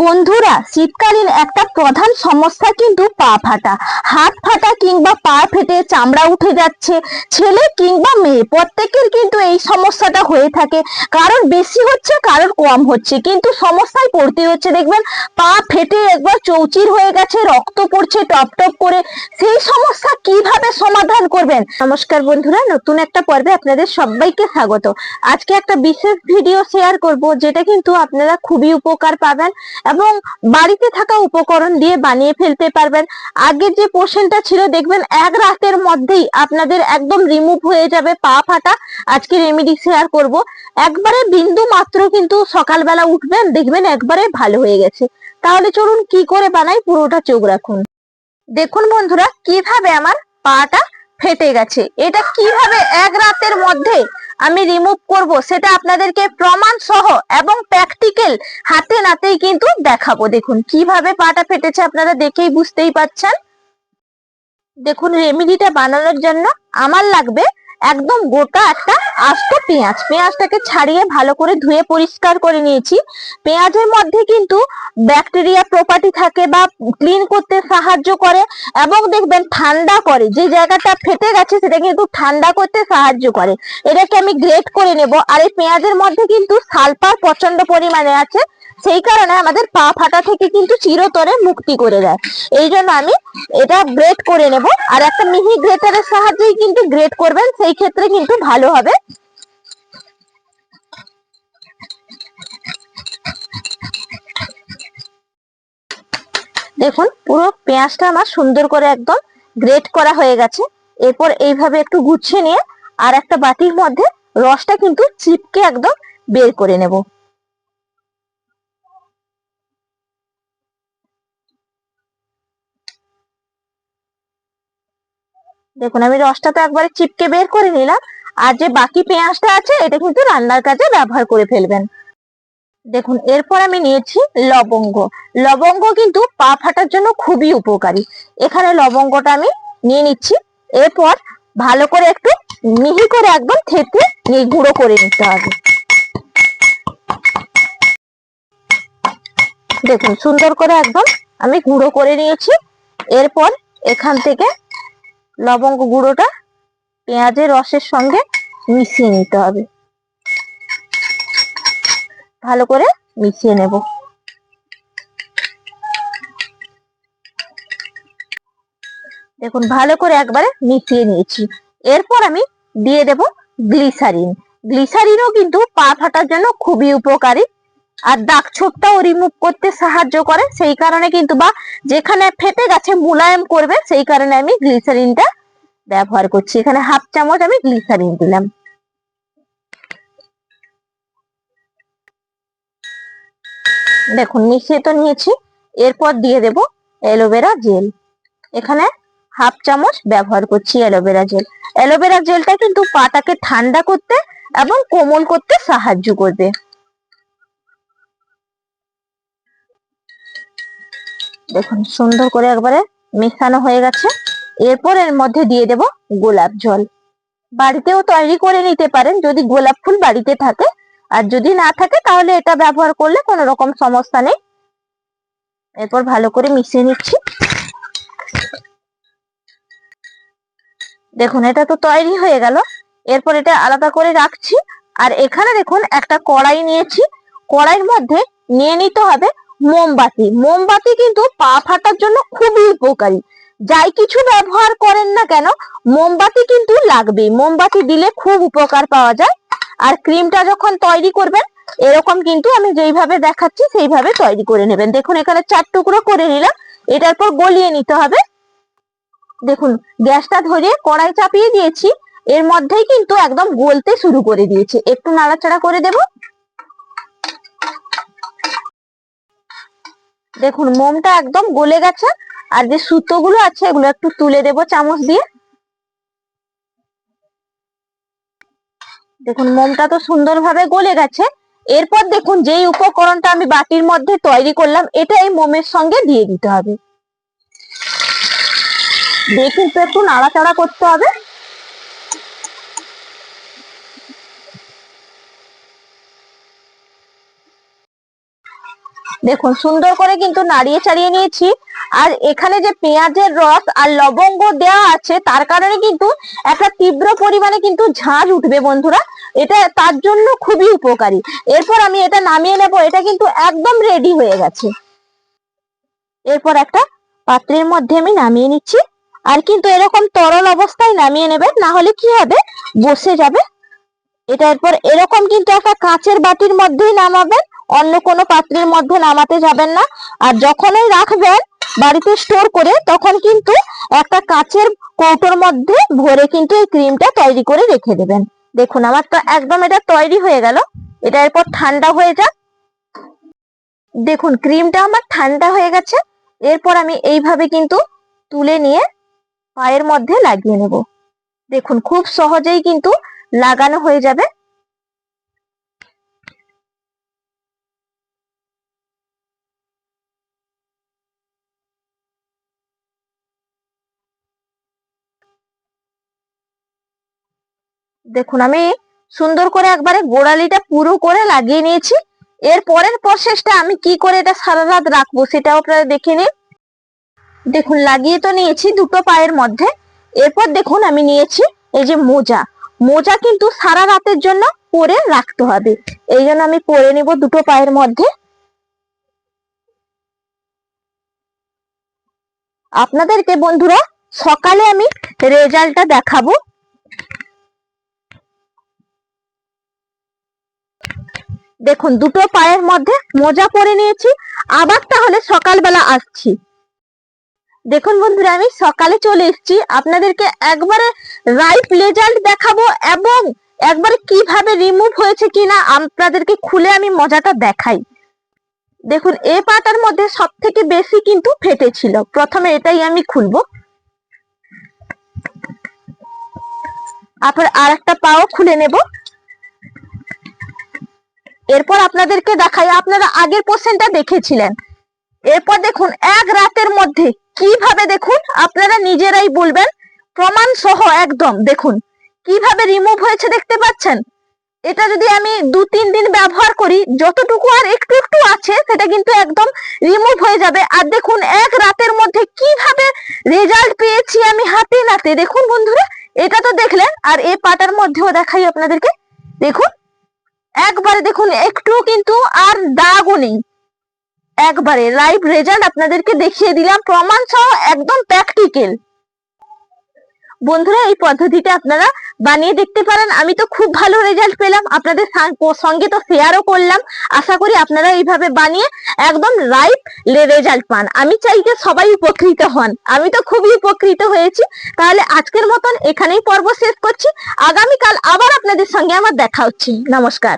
বন্ধু বন্ধুরা শীতকালীন একটা প্রধান সমস্যা কিন্তু পা ফাটা। হাত ফাটা কিংবা পা ফেটে চামড়া উঠে যাচ্ছে, ছেলে কিংবা মেয়ে, প্রত্যেকের কিন্তু এই সমস্যাটা হয়ে থাকে। কারণ বেশি হচ্ছে, কারণ কম হচ্ছে। কিন্তু সমস্যায় পড়তে হচ্ছে, দেখবেন পা ফেটে একবার চৌচির হয়ে গেছে, রক্ত পড়ছে, টপ টপ করে। সেই সমস্যা কীভাবে সমাধান করবেন? নমস্কার বন্ধুরা, নতুন একটা পর্বে আপনাদের সবাইকে স্বাগত। আজকে একটা বিশেষ ভিডিও শেয়ার করব, যেটা কিন্তু আপনারা খুবই উপকার পাবেন এবং বাড়িতে থাকা উপকরণ দিয়ে বানিয়ে ফেলতে পারবেন। আগের যে পোর্শনটা ছিল, দেখবেন এক রাতের মধ্যেই আপনাদের একদম রিমুভ হয়ে যাবে পা ফাটা। আজকে রেমেডি শেয়ার করব। একবারে বিন্দু মাত্র কিন্তু সকালবেলা উঠবেন, দেখবেন একবারে ভালো হয়ে গেছে। তাহলে চলুন কি করে বানাই, পুরোটা চোখ রাখুন। দেখুন বন্ধুরা, কীভাবে আমার পাটা ফেটে গেছে। এটা কীভাবে এক রাতের মধ্যে আমি রিমুভ করব সেটা আপনাদেরকে প্রমাণ সহ এবং প্র্যাকটিক্যাল হাতে নাতেই কিন্তু দেখাবো। দেখুন, কীভাবে পাটা ফেটেছে আপনারা দেখেই বুঝতেই পারছেন। দেখুন রেমিডিটা বানানোর জন্য আমার লাগবে একদম গোটা একটা আস্ত পেঁয়াজ। পেঁয়াজটাকে ছাড়িয়ে ভালো করে ধুয়ে পরিষ্কার করে নিয়েছি। পেঁয়াজের মধ্যে কিন্তু ব্যাকটেরিয়া প্রপার্টি থাকে বা ক্লিন করতে সাহায্য করে এবং দেখবেন ঠান্ডা করে। যে জায়গাটা ফেটে গেছে সেটা কিন্তু ঠান্ডা করতে সাহায্য করে। এটাকে আমি গ্রেট করে নেব। আর এই পেঁয়াজের মধ্যে কিন্তু সালফার প্রচণ্ড পরিমাণে আছে। সেই কারণে আমাদের পা ফাটা থেকে কিন্তু চিরতরে মুক্তি করে দেয়। এই জন্য আমি এটা গ্রেট করে নেব। আর একটা মিহি গ্রেটারের সাহায্যেই কিন্তু গ্রেট করবেন। সেই ক্ষেত্রে কিন্তু ভালো হবে। দেখুন, পুরো পেঁয়াজটা আমার সুন্দর করে একদম গ্রেট করা হয়ে গেছে। এরপর এইভাবে একটু গুছিয়ে নিয়ে আর একটা বাটির মধ্যে রসটা কিন্তু চিপকে একদম বের করে নেব। দেখুন, আমি রসটা তো একবারে চিপকে বের করে নিলাম, আর যে বাকি পেঁয়াজটা আছে, এটা কিন্তু রান্নার কাজে ব্যবহার করে ফেলবেন। দেখুন, এরপর আমি নিয়েছি লবঙ্গ। লবঙ্গ কিন্তু পা ফাটার জন্য খুবই উপকারী। এখানে লবঙ্গটা আমি নিয়ে নিচ্ছি। এরপর ভালো করে একটু মিহি করে একদম থেতে নিয়ে গুঁড়ো করে নিতে হবে। দেখুন, সুন্দর করে একদম আমি গুঁড়ো করে নিয়েছি। এরপর এখান থেকে লবঙ্গ গুঁড়োটা পেঁয়াজের রসের সঙ্গে মিশিয়ে নিতে হবে। ভালো করে মিশিয়ে নেব। দেখুন, ভালো করে একবারে মিশিয়ে নিয়েছি। এরপর আমি দিয়ে দেব গ্লিসারিন। গ্লিসারিনও কিন্তু পা ফাটার জন্য খুবই উপকারী। আর দাগ ছোপটাও রিমুভ করতে সাহায্য করে। সেই কারণে কিন্তু বা যেখানে ফেটে গেছে মুলায়ম করবে, সেই কারণে আমি গ্লিসারিনটা ব্যবহার করছি। এখানে হাফ চামচ আমি গ্লিসারিন দিলাম। দেখুন, মিশিয়ে তো নিয়েছি। এরপর দিয়ে দেব অ্যালোভেরা জেল। এখানে হাফ চামচ ব্যবহার করছি অ্যালোভেরা জেল। অ্যালোভেরা জেলটা কিন্তু পাটাকে ঠান্ডা করতে এবং কোমল করতে সাহায্য করবে। দেখুন, সুন্দর করে একবারে মেশানো হয়ে গেছে। এরপর এর মধ্যে দিয়ে দেব গোলাপ জল। বাড়িতেও তৈরি করে নিতে পারেন যদি গোলাপ ফুল বাড়িতে থাকে। আর যদি না থাকে, তাহলে এটা ব্যবহার করলে কোনো রকম সমস্যা নেই। এরপর ভালো করে মিশিয়ে নিচ্ছি। দেখুন, এটা তো তৈরি হয়ে গেল। এরপর এটা আলাদা করে রাখছি। আর এখানে দেখুন, একটা কড়াই নিয়েছি। কড়াইয়ের মধ্যে নিয়ে নিতে হবে মোমবাতি। মোমবাতি কিন্তু পা ফাটার জন্য খুবই উপকারী। যাই কিছু ব্যবহার করেন না কেন, মোমবাতি কিন্তু লাগবে মোমবাতি দিলে খুব উপকার পাওয়া যায়। আর ক্রিমটা যখন তৈরি করবেন, এরকম কিন্তু আমি যেইভাবে দেখাচ্ছি, সেইভাবে তৈরি করে নেবেন। দেখুন, এখানে চার টুকরো করে নিলাম। এটার পর গলিয়ে নিতে হবে। দেখুন, গ্যাসটা ধরে কড়াই চাপিয়ে দিয়েছি। এর মধ্যেই কিন্তু একদম গলতে শুরু করে দিয়েছে। একটু নাড়াচাড়া করে দেব। দেখুন, মোমটা একদম গলে গেছে, আর যে সুতোগুলো আছে, এগুলো একটু তুলে দেব চামচ দিয়ে। দেখুন, মোমটা তো সুন্দরভাবে গলে গেছে। এরপর দেখুন, যেই উপকরণটা আমি বাটির মধ্যে তৈরি করলাম, এটা এই মোমের সঙ্গে দিয়ে দিতে হবে। দেখুন কিন্তু একটু নাড়াচাড়া করতে হবে। দেখুন, সুন্দর করে কিন্তু নাড়িয়ে চাড়িয়ে নিয়েছি। আর এখানে যে পেঁয়াজের রস আর লবঙ্গ দেওয়া আছে, তার কারণে কিন্তু একটা তীব্র পরিমাণে কিন্তু ঝাঁঝ উঠবে বন্ধুরা। এটা তার জন্য খুবই উপকারী। এরপর আমি এটা নামিয়ে নেব, এটা কিন্তু একদম রেডি হয়ে গেছে। এরপর একটা পাত্রের মধ্যে আমি নামিয়ে নিচ্ছি। আর কিন্তু এরকম তরল অবস্থায় নামিয়ে নেবেন, না হলে কি হবে? বসে যাবে। এটা এরপর এরকম কিন্তু একটা কাঁচের বাটির মধ্যেই নামাবেন। অন্য কোনো পাত্রের মধ্যে নামাতে যাবেন না। আর যখনই রাখবেন বাড়িতে স্টোর করে, তখন কিন্তু একটা কাঁচের কৌটোর মধ্যে ভরে কিন্তু এই ক্রিমটা তৈরি করে রেখে দেবেন। দেখুন, আমার তো একদম এটা তৈরি হয়ে গেল। এটা এরপর ঠান্ডা হয়ে যাক। দেখুন, ক্রিমটা আমার ঠান্ডা হয়ে গেছে। এরপর আমি এইভাবে কিন্তু তুলে নিয়ে পায়ের মধ্যে লাগিয়ে নেব। দেখুন, খুব সহজেই কিন্তু লাগানো হয়ে যাবে। দেখুন, আমি সুন্দর করে একবারে গোড়ালিটা পুরো করে লাগিয়ে নিয়েছি। এর পরের প্রসেসটা আমি কি করে এটা সারা রাত রাখব সেটাও আপনারা দেখে নিন। দেখুন, লাগিয়ে তো নিয়েছি দুটো পায়ের মধ্যে। এরপর দেখুন, আমি নিয়েছি এই যে মোজা। মোজা কিন্তু সারা রাতের জন্য পরে রাখতে হবে। এই জন্য আমি পরে নিব দুটো পায়ের মধ্যে। আপনাদেরকে বন্ধুরা, সকালে আমি রেজাল্টটা দেখাবো। দেখুন, দুটো পায়ের মধ্যে মোজা পরে নিয়েছি। আবার তাহলে সকালবেলা আসছি। দেখুন বন্ধুরা, আমি সকালে চলে এসেছি। আপনাদেরকে একবারে রাইট রেজাল্ট দেখাবো এবং একবারে কীভাবে রিমুভ হয়েছে কিনা আপনাদেরকে খুলে আমি মজাটা দেখাই। দেখুন, এ পাটার মধ্যে সব থেকে বেশি কিন্তু ফেটেছিল। প্রথমে এটাই আমি খুলবো। তারপর আর একটা পাও খুলে নেব। এরপর আপনাদেরকে দেখাই, আপনারা আগের পোর্শনটা দেখেছিলেন। এরপর দেখুন, এক রাতের মধ্যে কীভাবে দেখুন, আপনারা নিজেরাই বলবেন প্রমাণ সহ একদম দেখুন, কীভাবে রিমুভ হয়েছে দেখতে পাচ্ছেন? এটা যদি আমি দু, তিন দিন ব্যবহার করি, যতটুকু আর একটু একটু আছে, সেটা কিন্তু একদম রিমুভ হয়ে যাবে। আর দেখুন, এক রাতের মধ্যে কীভাবে রেজাল্ট পেয়েছি আমি হাতে নাতে। দেখুন বন্ধুরা, এটা তো দেখলেন, আর এ পাটার মধ্যেও দেখাই আপনাদেরকে। দেখুন একবারে দেখুন একটু কিন্তু আর দাগও নেই। একবারে লাইভ রেজাল্ট আপনাদেরকে দেখিয়ে দিলাম, প্রমাণ সহ একদম প্র্যাকটিক্যাল বন্ধুরা, এই পদ্ধতিটা আপনারা বানিয়ে দেখতে পারেন। আমি তো খুব ভালো রেজাল্ট পেলাম। আপনাদের সঙ্গে তো শেয়ারও করলাম। আশা করি আপনারা এইভাবে বানিয়ে একদম লাইভ রেজাল্ট পান। আমি চাই যে সবাই উপকৃত হন। আমি তো খুবই উপকৃত হয়েছি। তাহলে আজকের মতন এখানেই পর্ব শেষ করছি। আগামীকাল আবার আপনাদের সঙ্গে আমার দেখা হচ্ছে। নমস্কার।